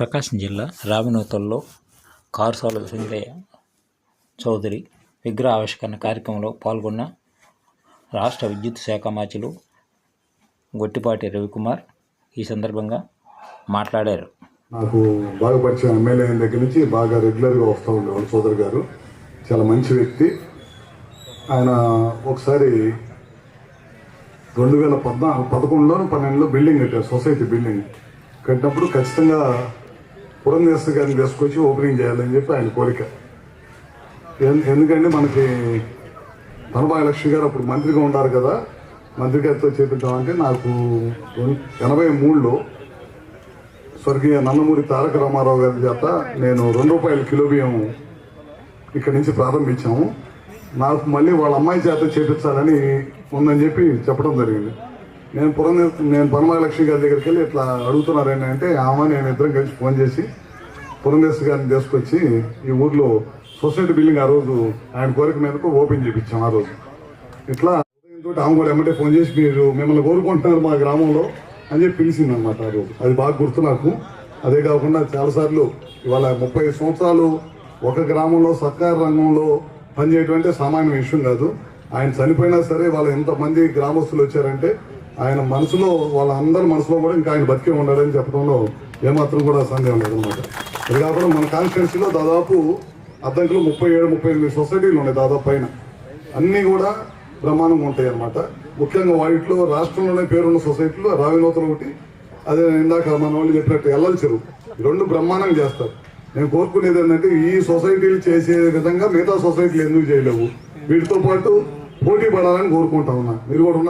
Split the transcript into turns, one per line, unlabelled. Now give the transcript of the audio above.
ప్రకాశం జిల్లా రావినూతల్లో కారుసాల సింగయ్య చౌదరి విగ్రహ ఆవిష్కరణ కార్యక్రమంలో పాల్గొన్న రాష్ట్ర విద్యుత్ శాఖ మాచులు గొట్టిపాటి రవికుమార్ ఈ సందర్భంగా మాట్లాడారు.
నాకు బాగా పరిచయం ఎమ్మెల్యే అయిన దగ్గర నుంచి బాగా రెగ్యులర్గా వస్తూ ఉండేవాడు సోదరు గారు. చాలా మంచి వ్యక్తి. ఆయన ఒకసారి రెండు వేల పద్నాలుగు పదకొండులో పన్నెండులో బిల్డింగ్ కట్టారు సొసైటీ బిల్డింగ్ కట్టినప్పుడు ఖచ్చితంగా పురంధేశ్వర గారిని తీసుకొచ్చి ఓపెనింగ్ చేయాలని చెప్పి ఆయన కోరిక. ఎన్- ఎందుకంటే మనకి ధనబాయి లక్ష్మి గారు అప్పుడు మంత్రిగా ఉన్నారు కదా. మంత్రి గారితో చేపిద్దామంటే నాకు ఎనభై మూడులో స్వర్గీయ నందమూరి తారక రామారావు గారి చేత నేను రెండు రూపాయల కిలో బియ్యం ఇక్కడి నుంచి ప్రారంభించాము. నాకు మళ్ళీ వాళ్ళ అమ్మాయి చేత చేపించాలని ఉందని చెప్పి చెప్పడం జరిగింది. నేను పురం నేను పరమహలక్ష్మి గారి దగ్గరికి వెళ్ళి ఇట్లా అడుగుతున్నారు ఏంటంటే ఆమె నేను ఇద్దరం కలిసి ఫోన్ చేసి పురంధేశ్వర గారిని తీసుకొచ్చి ఈ ఊర్లో సొసైటీ బిల్డింగ్ ఆ రోజు ఆయన కోరిక మీదకు ఓపెన్ చేయించాం ఆ రోజు. ఇట్లా తోటి ఆమె కూడా ఎమ్మటే ఫోన్ చేసి మీరు మిమ్మల్ని కోరుకుంటున్నారు మా గ్రామంలో అని చెప్పి పిలిచింది అనమాట ఆ రోజు. అది బాగా గుర్తు నాకు. అదే కాకుండా చాలాసార్లు ఇవాళ ముప్పై సంవత్సరాలు ఒక గ్రామంలో సహకార రంగంలో పనిచేయటం అంటే సామాన్య విషయం కాదు. ఆయన చనిపోయినా సరే వాళ్ళు ఎంతమంది గ్రామస్తులు వచ్చారంటే ఆయన మనసులో వాళ్ళందరి మనసులో కూడా ఇంకా ఆయన బతికే ఉన్నాడని చెప్పడంలో ఏమాత్రం కూడా సందేహం లేదనమాట అది కాకుండా మన కాన్స్టిట్యున్సీలో దాదాపు అద్దంకులు ముప్పై ఏడు ముప్పై ఎనిమిది సొసైటీలు ఉన్నాయి దాదాపు పైన. అన్నీ కూడా బ్రహ్మాండంగా ఉంటాయి అన్నమాట ముఖ్యంగా వాటిలో రాష్ట్రంలోనే పేరున్న సొసైటీలో రావినూతలు ఒకటి అదే ఇందాక మన వాళ్ళు చెప్పినట్టు ఎల్లల చెరువు. రెండు బ్రహ్మాండంగా చేస్తారు. నేను కోరుకునేది ఏంటంటే ఈ సొసైటీలు చేసే విధంగా మిగతా సొసైటీలు ఎందుకు చేయలేవు? వీటితో పాటు పోటీ పడాలని కోరుకుంటా ఉన్నా. మీరు కూడా